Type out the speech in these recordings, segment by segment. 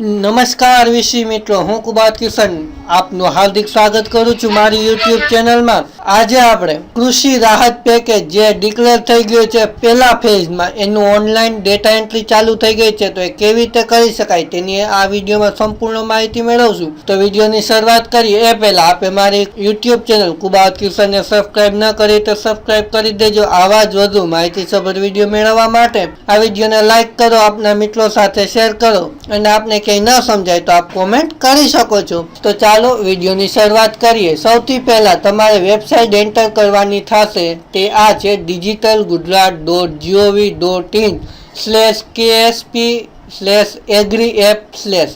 નમસ્કાર વિશી મિત્રો હું કુબાત કિશન. આપનું હાર્દિક સ્વાગત કરું છું મારી યુટ્યુબ ચેનલમાં આજે આપણે કૃષિ રાહત પેકેજ જે ડિક્લેર થઈ ગયું છે પહેલા ફેઝમાં એનું ઓનલાઈન ડેટા એન્ટ્રી ચાલુ થઈ ગઈ છે, તો એ કેવી રીતે કરી શકાય તેની આ વિડીયોમાં સંપૂર્ણ માહિતી મેળવશું. તો વિડીયોની શરૂઆત કરીએ. એ પહેલા આપે મારી યુટ્યુબ ચેનલ કુબાત કિશનને સબસ્ક્રાઇબ ન કરી તો સબસ્ક્રાઈબ કરી દેજો. આવા જ વધુ માહિતીસભર વીડિયો મેળવવા માટે આ વિડીયોને લાઇક કરો, આપના મિત્રો સાથે શેર કરો. અને આપને ક્યાંય ન સમજાય તો આપ કોમેન્ટ કરી શકો છો. તો ચાલો વિડીયોની શરૂઆત કરીએ. સૌથી પહેલાં તમારે વેબસાઇટ એન્ટર કરવાની થશે. તે આ છે digital Gujarat dot GOV dot in slash KSP slash agri app slash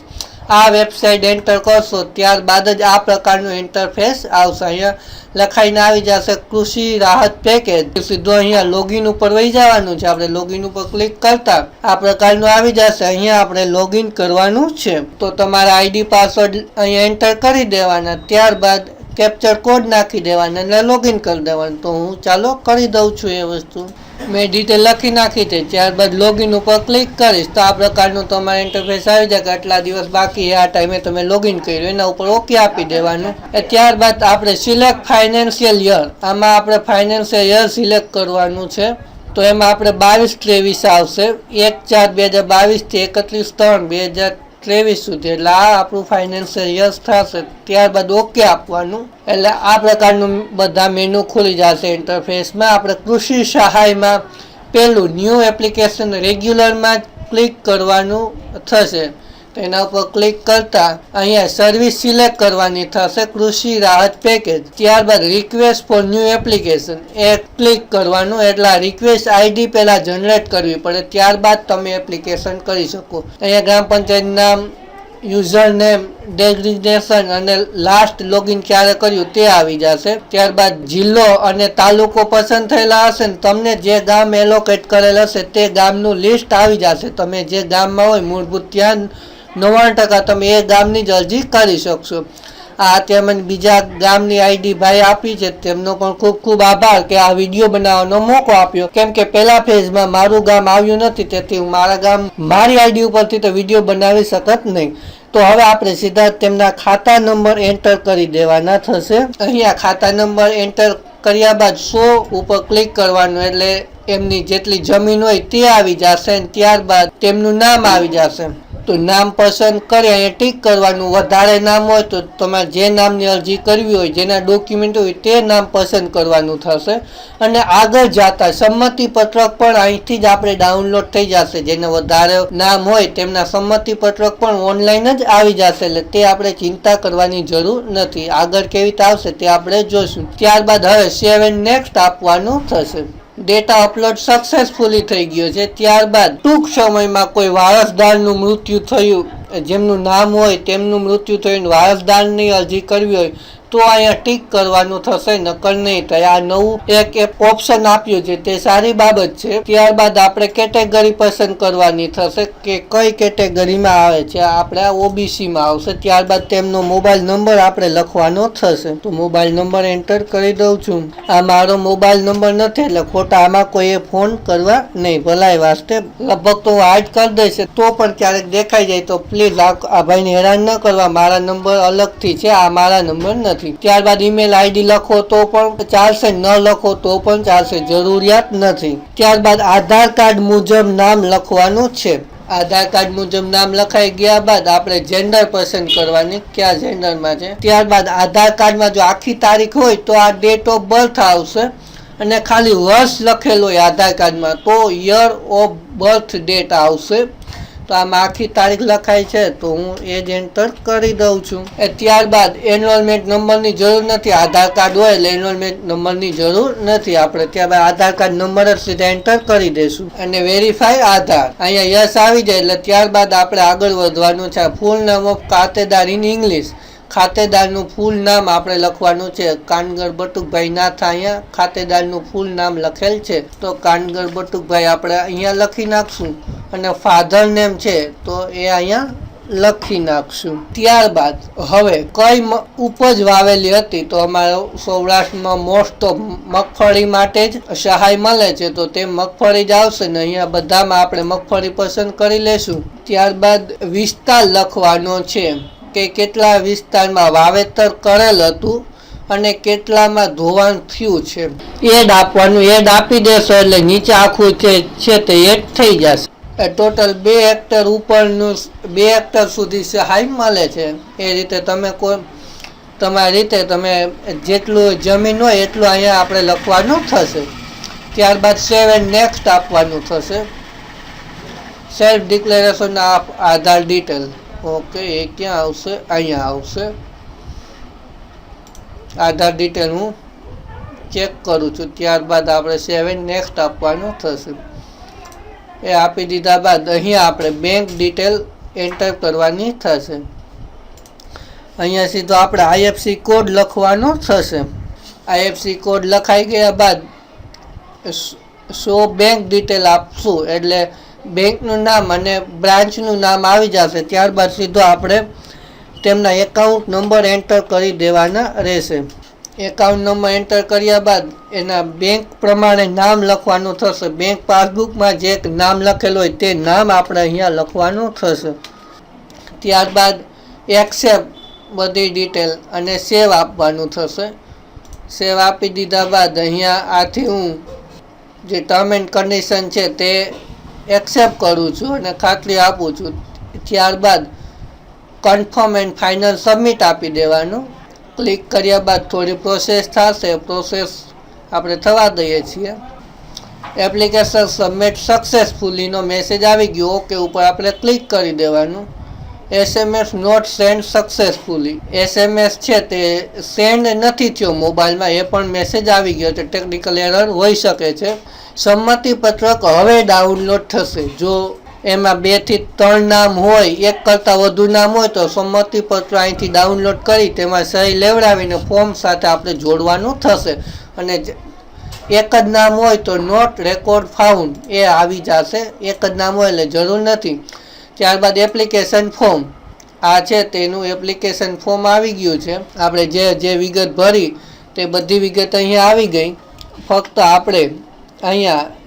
આ વેબસાઇટ એન્ટર કરશો, ત્યારબાદ જ આ પ્રકારનું ઇન્ટરફેસ આવશે. અહીંયા લખાઈને આવી જશે, કૃષિ રાહત પેકેજ. સીધો અહીંયા લોગિન ઉપર વહી જવાનું છે. આપણે લોગિન ઉપર ક્લિક કરતા આ પ્રકારનું આવી જશે. અહીંયા આપણે લોગિન કરવાનું છે. તો તમારા આઈડી પાસવર્ડ અહીંયા એન્ટર કરી દેવાના. ત્યારબાદ કેપ્ચર કોડ નાખી દેવાના અને લોગિન કરી દેવાનું. તો હું ચાલો કરી દઉં છું એ વસ્તુ. મેં ડિટેલ લખી નાખી છે. ત્યારબાદ લોગિન ઉપર ક્લિક કરીશ. તો આ પ્રકારનું તમારે ઇન્ટરફેસ આવી જાય કે આટલા દિવસ બાકી આ ટાઈમે તમે લોગિન કર્યું. એના ઉપર ઓકે આપી દેવાનું. એ ત્યારબાદ આપણે સિલેક્ટ ફાઇનાન્શિયલ યર આમાં આપણે ફાઇનાન્શિયલ યર સિલેક્ટ કરવાનું છે. તો એમાં આપણે બાવીસ ત્રેવીસ આવશે. એક ચાર બે હજાર બાવીસથી એકત્રીસ ત્રણ બે હજાર ત્રેવીસ સુધી. એટલે આ આપણું ફાઇનાન્શિયલ યસ થશે. ત્યારબાદ ઓકે આપવાનું. એટલે આ પ્રકારનું બધા મેનુ ખુલી જશે ઇન્ટરફેસમાં આપણે કૃષિ સહાયમાં પેલું ન્યૂ એપ્લિકેશન રેગ્યુલરમાં ક્લિક કરવાનું થશે. એના ઉપર ક્લિક કરતા અહીંયા સર્વિસ સિલેક્ટ કરવાની થશે કૃષિ રાહત પેકેજ ત્યારબાદ રિક્વેસ્ટ ફોર ન્યૂ એપ્લિકેશન એ ક્લિક કરવાનું, એટલે રિક્વેસ્ટ આઈડી પહેલાં જનરેટ કરવી પડે. ત્યારબાદ તમે એપ્લિકેશન કરી શકો. અહીંયા ગ્રામ પંચાયત નામ યુઝર નેમ ડેઝિગ્નેશન અને લાસ્ટ લોગિન ક્યારે કર્યું તે આવી જશે. ત્યારબાદ જિલ્લો અને તાલુકો પસંદ થયેલા હશે ને તમને જે ગામ એલોકેટ કરેલ હશે તે ગામનું લિસ્ટ આવી જશે. તમે જે ગામમાં હોય મૂળભૂત ત્યાં નવ્વાણું ટકા તમે એ ગામની જ અરજી કરી શકશો. આ તેમજ બીજા ગામની આઈડી ભાઈ આપી છે. તેમનો પણ ખૂબ ખૂબ આભાર કે આ વીડિયો બનાવવાનો મોકો આપ્યો. કેમ કે પહેલા ફેઝમાં મારું ગામ આવ્યું નથી, તેથી હું મારા ગામ મારી આઈડી ઉપરથી તો વીડિયો બનાવી શકત નહીં. તો હવે આપણે સીધા તેમના ખાતા નંબર એન્ટર કરી દેવાના થશે. અહીંયા ખાતા નંબર એન્ટર કર્યા બાદ શો ઉપર ક્લિક કરવાનું એટલે એમની જેટલી જમીન હોય તે આવી જશે ત્યારબાદ તેમનું નામ આવી જશે. તો નામ પસંદ કરે અહીંયા ટીક કરવાનું વધારે નામ હોય તો તમારે જે નામની અરજી કરવી હોય, જેના ડોક્યુમેન્ટ હોય તે નામ પસંદ કરવાનું થશે. અને આગળ જતા સંમતિ પત્રક પણ અહીંથી જ આપણે ડાઉનલોડ થઈ જશે. જેને વધારે નામ હોય તેમના સંમતિ પત્રક પણ ઓનલાઈન જ આવી જશે. એટલે તે આપણે ચિંતા કરવાની જરૂર નથી. આગળ કેવી રીતે આવશે તે આપણે જોઈશું ત્યારબાદ હવે સેવન નેક્સ્ટ આપવાનું થશે. ડેટા અપલોડ સક્સેસફુલી થઈ ગયો છે. ત્યારબાદ ટૂંક સમયમાં કોઈ વારસદારનું મૃત્યુ થયું. જેમનું નામ હોય, તેમનું મૃત્યુ થયું ને વારસદારની અરજી કરવી હોય, તો અહીંયા ટીક કરવાનું થશે, નકર નહીં. થાય આ નવું એક ઓપ્શન આપ્યું છે. તે સારી બાબત છે. ત્યારબાદ આપણે કેટેગરી પસંદ કરવાની થશે કે કઈ કેટેગરીમાં આવે છે. આપણે ઓબીસીમાં આવશે. ત્યારબાદ તેમનો મોબાઈલ નંબર આપણે લખવાનો થશે. તો મોબાઈલ નંબર એન્ટર કરી દઉં છું. આ મારો મોબાઈલ નંબર નથી એટલે ખોટા આમાં કોઈએ ફોન કરવા નહીં. ભલાઈ વાસ્તે લગભગ તો હાઈડ કરી દેશે. તો પણ ક્યારેક દેખાઈ જાય તો પ્લીઝ આ ભાઈને હેરાન ન કરવા, મારા નંબર અલગથી છે, આ મારા નંબર નથી. ત્યારબાદ ઈમેલ આઈડી લખો તો પણ ચાલશે, ન લખો તો પણ ચાલશે, જરૂરિયાત નથી. ત્યારબાદ આધાર કાર્ડ મુજબ નામ લખવાનું છે. આધાર કાર્ડ મુજબ નામ લખાઈ ગયા બાદ આપણે જેન્ડર પસંદ કરવાની કયા જેન્ડરમાં છે? ત્યારબાદ આધાર કાર્ડમાં જો આખી તારીખ હોય તો આ ડેટ ઓફ બર્થ આવશે અને ખાલી વર્ષ લખેલો હોય આધાર કાર્ડમાં તો યર ઓફ બર્થ ડેટ આવશે. તો આમાં આખી તારીખ લખાય છે, તો હું એ જ એન્ટર કરી દઉં છું. એ ત્યારબાદ એનરોલમેન્ટ નંબરની જરૂર નથી. આધાર કાર્ડ હોય એટલે એનરોલમેન્ટ નંબરની જરૂર નથી. આપણે ત્યારબાદ આધાર કાર્ડ નંબર જ સીધા એન્ટર કરી દઈશું. અને વેરીફાઈ આધાર. અહીંયા યસ આવી જાય એટલે ત્યારબાદ આપણે આગળ વધવાનું છે. ફૂલ નામ ઓફ ખાતેદાર ઇન ઇંગ્લિશ ખાતેદારનું ફૂલ નામ આપણે લખવાનું છે. કાનગર બટુકભાઈ નાથ અહીંયા ખાતેદારનું ફૂલ નામ લખેલ છે. તો કાનગર બટુકભાઈ આપણે અહીંયા લખી નાખશું. અને ફાધર નેમ છે, તો એ અહીંયા લખી નાખશું. ત્યારબાદ હવે કઈ ઉપજ વાવેલી હતી, તો અમારે સૌરાષ્ટ્રમાં મોસ્ટ ઓફ મગફળી માટે જ સહાય મળે છે, તો તે મગફળી જ આવશે ને અહીંયા બધામાં આપણે મગફળી પસંદ કરી લેશું. ત્યારબાદ વિસ્તાર લખવાનો છે કે કેટલા વિસ્તારમાં વાવેતર કરેલ હતું અને કેટલામાં ધોવાણ થયું છે. એડ આપવાનું, એડ આપી દેશો એટલે નીચે આખું છે તે એડ થઈ જશે. ટોટલ બે હેક્ટર ઉપરનું બે હેક્ટર સુધી સહાય મળે છે. એ રીતે તમે કોઈ, તમારી રીતે તમે જેટલું જમીન હોય એટલું અહીંયા આપણે લખવાનું થશે. ત્યારબાદ સેવન નેક્સ્ટ આપવાનું થશે. Self declaration Aadhaar detail okay એ ક્યાં આવશે? અહીંયા આવશે. આધાર ડિટેલ હું ચેક કરું છું. ત્યારબાદ આપણે સેવન નેક્સ્ટ આપવાનું થશે. એ આપી દીધા બાદ અહીંયા આપણે બેંક ડિટેલ એન્ટર કરવાની થશે. અહીંયા સીધો આપણે આઈએફસી કોડ લખવાનો થશે. આઈએફસી કોડ લખાઈ ગયા બાદ સો બેંક ડિટેલ આપશું. એટલે બેંકનું નામ અને બ્રાન્ચનું નામ આવી જશે. ત્યારબાદ સીધો આપણે તેમના એકાઉન્ટ નંબર એન્ટર કરી દેવાના રહેશે. એકાઉન્ટ નંબર એન્ટર કર્યા બાદ એના બેંક પ્રમાણે નામ લખવાનું થશે. બેંક પાસબુકમાં જે નામ લખેલું હોય તે નામ આપણે અહીંયા લખવાનું થશે. ત્યારબાદ એક્સેપ્ટ બધી ડિટેલ અને સેવ આપવાનું થશે. સેવ આપી દીધા બાદ અહીંયા આથી હું જે ટર્મ એન્ડ કન્ડિશન છે તે એક્સેપ્ટ કરું છું અને ખાતરી આપું છું. ત્યારબાદ કન્ફર્મ એન્ડ ફાઇનલ સબમિટ આપી દેવાનું. ક્લિક કર્યા બાદ થોડી પ્રોસેસ થશે. પ્રોસેસ આપણે થવા દઈએ છીએ. એપ્લિકેશન સબમિટ સક્સેસફુલીનો મેસેજ આવી ગયો. ઓકે, ઉપર આપણે ક્લિક કરી દેવાનું. SMS not send successfully SMS છે તે સેન્ડ નથી થયો મોબાઈલમાં. એ પણ મેસેજ આવી ગયો છે. ટેકનિકલ એરર હોઈ શકે છે. સંમતિપત્રક હવે ડાઉનલોડ થશે. જો એમાં બેથી ત્રણ નામ હોય, એક કરતાં વધુ નામ હોય તો સંમતિ પત્ર અહીંથી ડાઉનલોડ કરી તેમાં સહી લેવડાવીને ફોર્મ સાથે આપણે જોડવાનું થશે. અને એક જ નામ હોય તો નોટ રેકોર્ડ ફાઉન્ડ એ આવી જશે. એક જ નામ હોય એટલે જરૂર નથી. ત્યારબાદ એપ્લિકેશન ફોર્મ આ છે તેનું એપ્લિકેશન ફોર્મ આવી ગયું છે. આપણે જે જે વિગત ભરી તે બધી વિગત અહીંયા આવી ગઈ. ફક્ત આપણે અહીંયા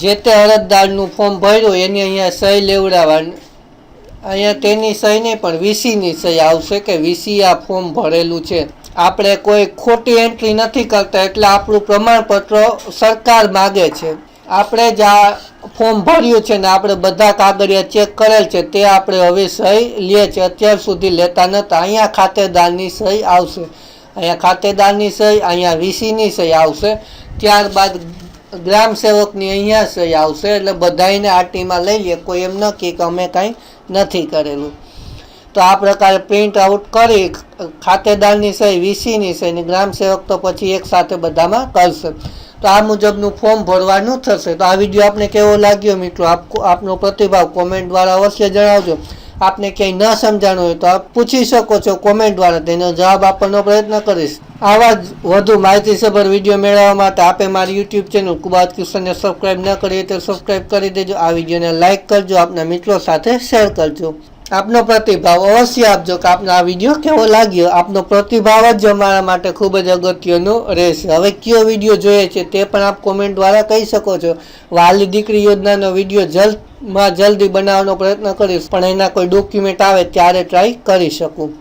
જે તે અરજદારનું ફોર્મ ભર્યું એની અહીંયા સહી લેવડાવવાની. અહીંયા તેની સહી નહીં, પણ વીસીની સહી આવશે કે વીસી આ ફોર્મ ભરેલું છે. આપણે કોઈ ખોટી એન્ટ્રી નથી કરતા, એટલે આપણું પ્રમાણપત્ર સરકાર માગે છે. આપણે જ આ ફોર્મ ભર્યું છે ને આપણે બધા કાગળિયા ચેક કરેલ છે, તે આપણે હવે સહી લે છે. અત્યાર સુધી લેતા નહોતા અહીંયા ખાતેદારની સહી આવશે. અહીંયા ખાતેદારની સહી, અહીંયા વીસીની સહી આવશે. ત્યારબાદ ગ્રામ સેવકની અહીંયા સહી આવશે એટલે બધાને આ ટીમાં લઈ લઈએ કોઈ એમ ન કે અમે કાંઈ નથી કરેલું. તો આ પ્રકારે પ્રિન્ટ આઉટ કરી ખાતેદારની સહી, વીસીની સહી ને ગ્રામ સેવક તો પછી એક સાથે બધામાં કરશે. તો આ મુજબનું ફોર્મ ભરવાનું થશે. તો આ વીડિયો આપને કેવો લાગ્યો મિત્રો? આપ આપનો પ્રતિભાવ કોમેન્ટ દ્વારા અવશ્ય જણાવજો. આપને ક્યાંય ન સમજાણું હોય તો આપ પૂછી શકો છો કોમેન્ટ દ્વારા તેનો જવાબ આપવાનો પ્રયત્ન કરીશ. આવા જ વધુ માહિતીસભર વીડિયો મેળવવા માટે આપે મારી યુટ્યુબ ચેનલ કુબાદ કિશનને સબસ્ક્રાઇબ ન કરીએ તો સબસ્ક્રાઈબ કરી દેજો. આ વિડીયોને લાઇક કરજો, આપના મિત્રો સાથે શેર કરજો. આપનો પ્રતિભાવ અવશ્ય આપજો કે આપનો આ વીડિયો કેવો લાગ્યો. આપનો પ્રતિભાવ જ અમારા માટે ખૂબ જ અગત્યનો રહેશે. હવે કયો વીડિયો જોઈએ છે તે પણ આપ કોમેન્ટ દ્વારા કહી શકો છો. વાલી દીકરી યોજનાનો વીડિયો જલ્દમાં જલ્દી બનાવવાનો પ્રયત્ન કરીશ. પણ એના કોઈ ડોક્યુમેન્ટ આવે ત્યારે ટ્રાય કરી શકું.